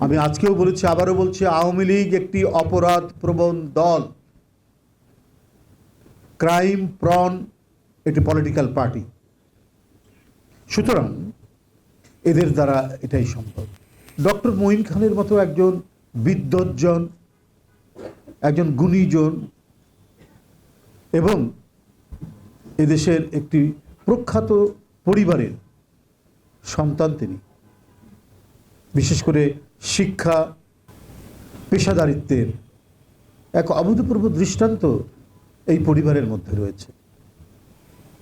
আমি আজকেও বলেছি, আবারও বলছি, আওয়ামী লীগ একটি অপরাধ প্রবণ দল। ক্রাইম, প্রন একটি পলিটিক্যাল পার্টি। সুতরাং এদের দ্বারা এটাই সম্ভব। ডক্টর মঈন খানের মতো একজন বিদ্বজ্জন, একজন গুণীজন এবং এদেশের একটি প্রখ্যাত পরিবারের সন্তান তিনি। বিশেষ করে শিক্ষা, পেশাদারিত্বের এক অভূতপূর্ব দৃষ্টান্ত এই পরিবারের মধ্যে রয়েছে।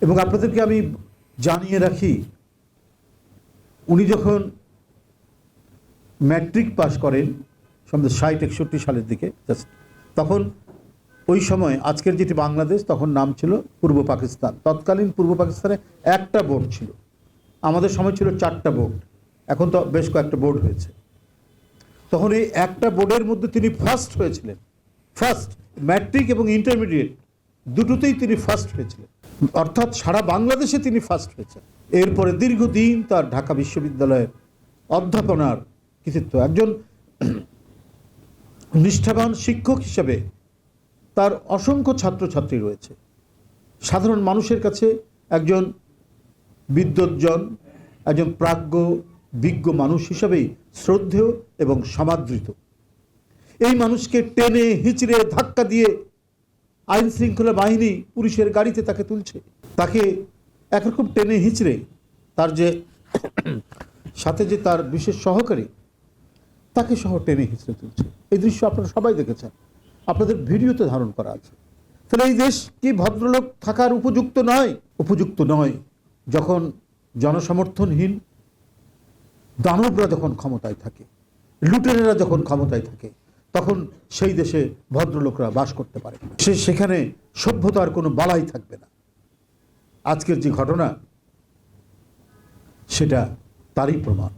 এবং আপনাদেরকে আমি জানিয়ে রাখি, উনি যখন ম্যাট্রিক পাস করেন সম্ভবত ষাট, একষট্টি সালের দিকে just তখন ওই সময়, আজকের যেটি বাংলাদেশ, তখন নাম ছিল পূর্ব পাকিস্তান। তৎকালীন পূর্ব পাকিস্তানে একটা বোর্ড ছিল। আমাদের সময় ছিল চারটা বোর্ড। এখন তো বেশ কয়েকটা বোর্ড হয়েছে। তখন এই একটা বোর্ডের মধ্যে তিনি ফার্স্ট হয়েছিলেন। ফার্স্ট ম্যাট্রিক এবং ইন্টারমিডিয়েট দুটোতেই তিনি ফার্স্ট হয়েছিলেন। অর্থাৎ সারা বাংলাদেশে তিনি ফার্স্ট হয়েছেন। এরপরে দীর্ঘদিন তার ঢাকা বিশ্ববিদ্যালয়ের অধ্যাপনার কৃতিত্ব। একজন নিষ্ঠাবান শিক্ষক হিসেবে তার অসংখ্য ছাত্রছাত্রী রয়েছে। সাধারণ মানুষের কাছে একজন বিদ্বজ্জন একজন প্রাজ্ঞ বিজ্ঞ মানুষ হিসাবেই শ্রদ্ধেয় এবং সমাদৃত। এই মানুষকে টেনে, হিচড়ে, ধাক্কা দিয়ে আইন শৃঙ্খলা বাহিনী পুলিশের গাড়িতে তাকে তুলছে। তাকে একরকম টেনে, হিচড়ে তার যে সাথে যে তার বিশেষ সহকারী, তাকে সহ টেনে, হিচড়ে তুলছে। এই দৃশ্য আপনারা সবাই দেখেছেন। আপনাদের ভিডিওতে ধারণ করা আছে। তাহলে এই দেশ কি ভদ্রলোক থাকার উপযুক্ত নয়? উপযুক্ত নয়। যখন জনসমর্থনহীন দানবরা যখন ক্ষমতায় থাকে লুটেরা যখন ক্ষমতায় থাকে, তখন সেই দেশে ভদ্রলোকরা বাস করতে পারে সে, সেখানে সভ্যতার কোনো বালাই থাকবে না। আজকের যে ঘটনা, সেটা তারই প্রমাণ।